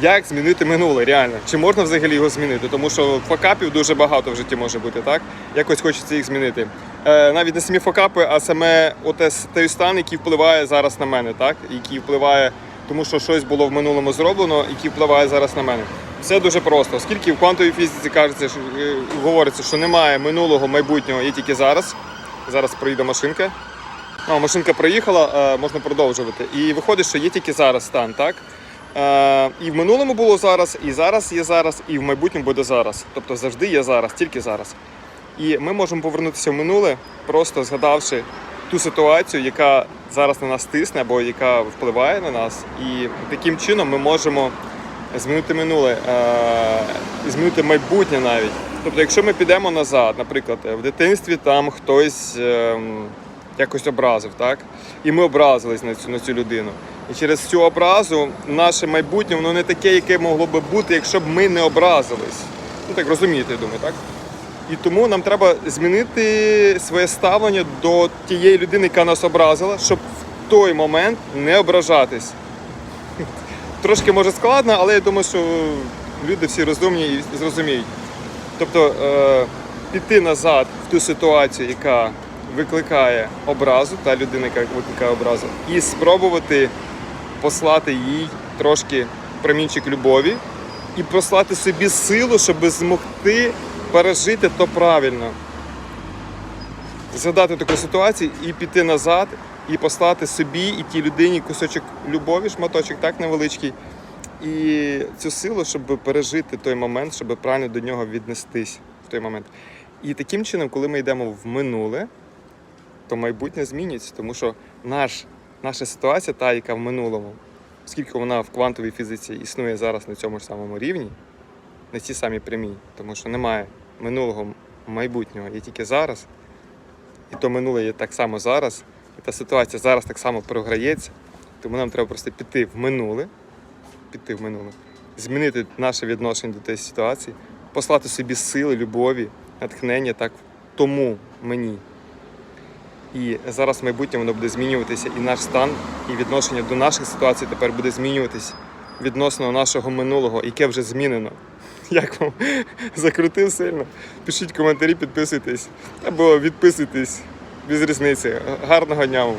як змінити минуле, реально. Чи можна взагалі його змінити? Тому що факапів дуже багато в житті може бути, так? Якось хочеться їх змінити. Е, навіть не самі факапи, а саме оте, той стан, який впливає зараз на мене, так? Який впливає, тому що щось було в минулому зроблено, який впливає зараз на мене. Все дуже просто, оскільки в квантовій фізиці кажеться, що, е, говориться, що немає минулого, майбутнього, є тільки зараз. Зараз проїде машинка. А, машинка проїхала, е, можна продовжувати. І виходить, що є тільки зараз стан, так? Е, і в минулому було зараз, і зараз є зараз, і в майбутньому буде зараз. Тобто завжди є зараз, тільки зараз. І ми можемо повернутися в минуле, просто згадавши ту ситуацію, яка зараз на нас тисне або яка впливає на нас. І таким чином ми можемо змінити минуле, е, змінити майбутнє навіть. Тобто, якщо ми підемо назад, наприклад, в дитинстві там хтось ем, якось образив, так? І ми образились на цю, на цю людину. І через цю образу наше майбутнє воно не таке, яке могло би бути, якщо б ми не образились. Ну так розумієте, я думаю, так? І тому нам треба змінити своє ставлення до тієї людини, яка нас образила, щоб в той момент не ображатись. Трошки може складно, але я думаю, що люди всі розумні і зрозуміють. Тобто е, піти назад в ту ситуацію, яка викликає образу, та людина, яка викликає образу, і спробувати послати їй трошки промінчик любові і послати собі силу, щоб змогти пережити то правильно. Згадати таку ситуацію і піти назад, і послати собі і тій людині кусочок любові, шматочок, так невеличкий. І цю силу, щоб пережити той момент, щоб правильно до нього віднестись в той момент. І таким чином, коли ми йдемо в минуле, то майбутнє змінюється, тому що наш, наша ситуація, та, яка в минулому, оскільки вона в квантовій фізиці існує зараз на цьому ж самому рівні, на цій самій прямій, тому що немає минулого майбутнього, є тільки зараз. І то минуле є так само зараз, і та ситуація зараз так само програється. Тому нам треба просто піти в минуле, піти в минуле, змінити наше відношення до тієї ситуації, послати собі сили, любові, натхнення так тому мені. І зараз в майбутньому воно буде змінюватися, і наш стан, і відношення до наших ситуацій тепер буде змінюватись відносно нашого минулого, яке вже змінено. Як вам закрутив сильно? Пишіть коментарі, підписуйтесь або відписуйтесь без різниці. Гарного дня вам!